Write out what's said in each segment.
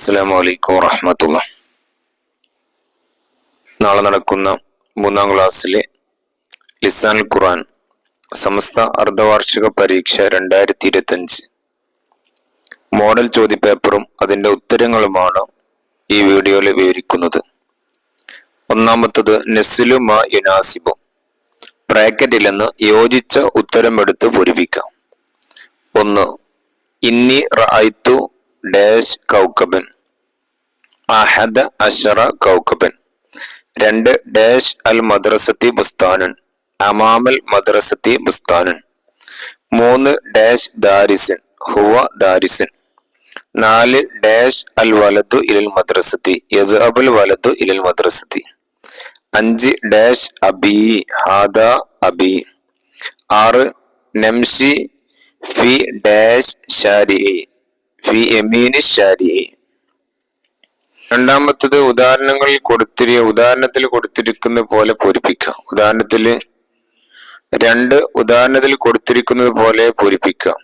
അസ്സാം വലൈക്കും വറഹമത്തുള്ള നാളെ നടക്കുന്ന മൂന്നാം ക്ലാസ്സിലെ ലിസാൻ ഖുറാൻ സമസ്ത അർദ്ധവാർഷിക പരീക്ഷ രണ്ടായിരത്തി ഇരുപത്തി അഞ്ച് മോഡൽ ചോദ്യപേപ്പറും അതിന്റെ ഉത്തരങ്ങളുമാണ് ഈ വീഡിയോയിൽ വിവരിക്കുന്നത്. ഒന്നാമത്തത് നെസിലു മാ യുനാസിബും. ബ്രാക്കറ്റിൽ നിന്ന് യോജിച്ച ഉത്തരം എടുത്ത് പൂരിപ്പിക്കാം. ഒന്ന് ഇന്നി റഅയ്തു ഡാഷ് കൗക്കബൻ. അഹദ് അഷറ കൗക്കബൻ. രണ്ട് ഡാഷ് അൽ മദ്രസത്തി ബുസ്താനൻ. അമാമൽ മദ്രസത്തി ബുസ്താനൻ. മൂന്ന് ഡാഷ് ദാരിസൻ. ഹുവ ദാരിസൻ. നാല് ഡാഷ് അൽ വലതു ഇലൽ മദ്രസത്തി. യദ് അബൽ വലതു ഇലൽ മദ്രസത്തി. അഞ്ച് ഡാഷ് അബി ഹാദ അബി. ആറ് നംഷി ഫി ഡാഷ് ഷാരി രണ്ടാമത്തത് ഉദാഹരണങ്ങളിൽ കൊടുത്തിരി ഉദാഹരണത്തിൽ കൊടുത്തിരിക്കുന്ന പോലെ പൂരിപ്പിക്കുക. ഉദാഹരണത്തിൽ രണ്ട് ഉദാഹരണത്തിൽ കൊടുത്തിരിക്കുന്നത് പോലെ പൂരിപ്പിക്കുക.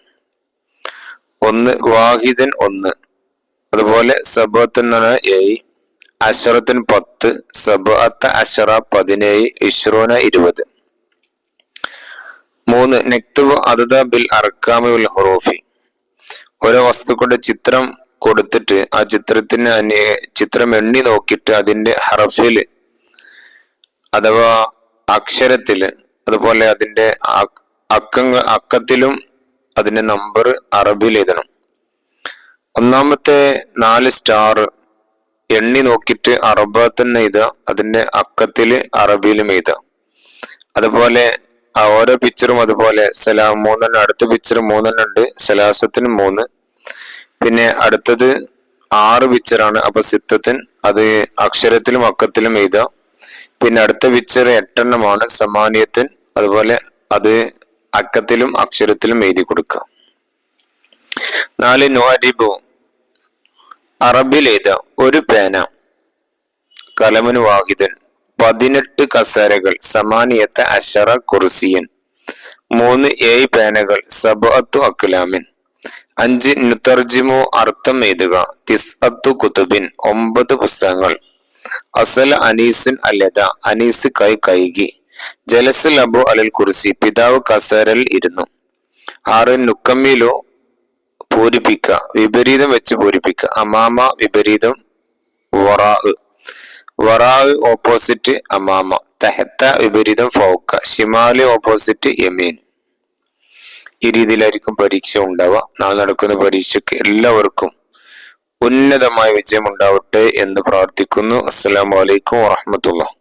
ഒന്ന് വാഹിദൻ ഒന്ന്. അതുപോലെ സബത്തിന് ഏഴ്. അഷറത്തിന് പത്ത്. സബഅത്ത അഷറ പതിനേഴ്. ഇഷ്റോന ഇരുപത്. മൂന്ന് നെക്തുബ് അതദ ബിൽ അർക്കാമി ഉൽ ഹുറൂഫി. ഓരോ വസ്തുക്കളുടെ ചിത്രം കൊടുത്തിട്ട് ആ ചിത്രത്തിന് ചിത്രം എണ്ണി നോക്കിയിട്ട് അതിന്റെ ഹറഫിൽ അഥവാ അക്ഷരത്തിൽ അതുപോലെ അതിന്റെ അക്കങ്ങൾ അക്കത്തിലും അതിന്റെ നമ്പർ അറബിൽ എഴുതണം. ഒന്നാമത്തെ നാല് സ്റ്റാർ എണ്ണി നോക്കിയിട്ട് അറബത്തിന് എഴുതുക അതിന്റെ അക്കത്തിൽ അറബിയിലും എഴുതുക. അതുപോലെ ആ ഓരോ പിക്ചറും അതുപോലെ സലാം മൂന്നെണ്ണം അടുത്ത പിക്ചർ മൂന്നെണ്ണം ഉണ്ട് സലാസത്തിന് മൂന്ന്. പിന്നെ അടുത്തത് ആറ് പിക്ചറാണ് അപ്പൊ സിത്തത്തിൻ അത് അക്ഷരത്തിലും അക്കത്തിലും എഴുതാം പിന്നെ അടുത്ത പിക്ചർ എട്ടെണ്ണമാണ് സമാനിയത്തിൻ അതുപോലെ അത് അക്കത്തിലും അക്ഷരത്തിലും എഴുതി കൊടുക്കുക. നാല് നോരിബു അറബിൽ എഴുതാം ഒരു പേന. കലമന് വാഹിദൻ. പതിനെട്ട് കസേരകൾ സമാനിയത്തെ അഷറ കുർസിയൻ മൂന്ന് ഏഴ് പേനകൾ സബഅത്തു അക്കുലാമിൻ അഞ്ച് നുത്തർജിമു അർത്ഥം എഴുതുക തിസ്അത്തു കുത്തുബിൻ ഒമ്പത് പുസ്തകങ്ങൾ. അസൽ അനീസിൻ അല്ലത അനീസ് കൈ കൈകി ജലസൽ അബു അലൽ കുർസി പിതാവ് കസേരൽ ഇരുന്നു. ആറ് നുക്കമ്മിലോ പൂരിപ്പിക്ക വിപരീതം വെച്ച് പൂരിപ്പിക്ക അമാമ വിപരീതം വറാ വറാ ഓപ്പോസിറ്റ് അമാമ. തെഹത്ത വിപരീതം ഫൗക്ക. ഷിമാലി ഓപ്പോസിറ്റ് യമീൻ. ഈ രീതിയിലായിരിക്കും പരീക്ഷ ഉണ്ടാവുക. നാളെ നടക്കുന്ന പരീക്ഷയ്ക്ക് എല്ലാവർക്കും ഉന്നതമായ വിജയം ഉണ്ടാവട്ടെ എന്ന് പ്രാർത്ഥിക്കുന്നു. അസ്സലാമലൈക്കും വാഹമത്തുള്ള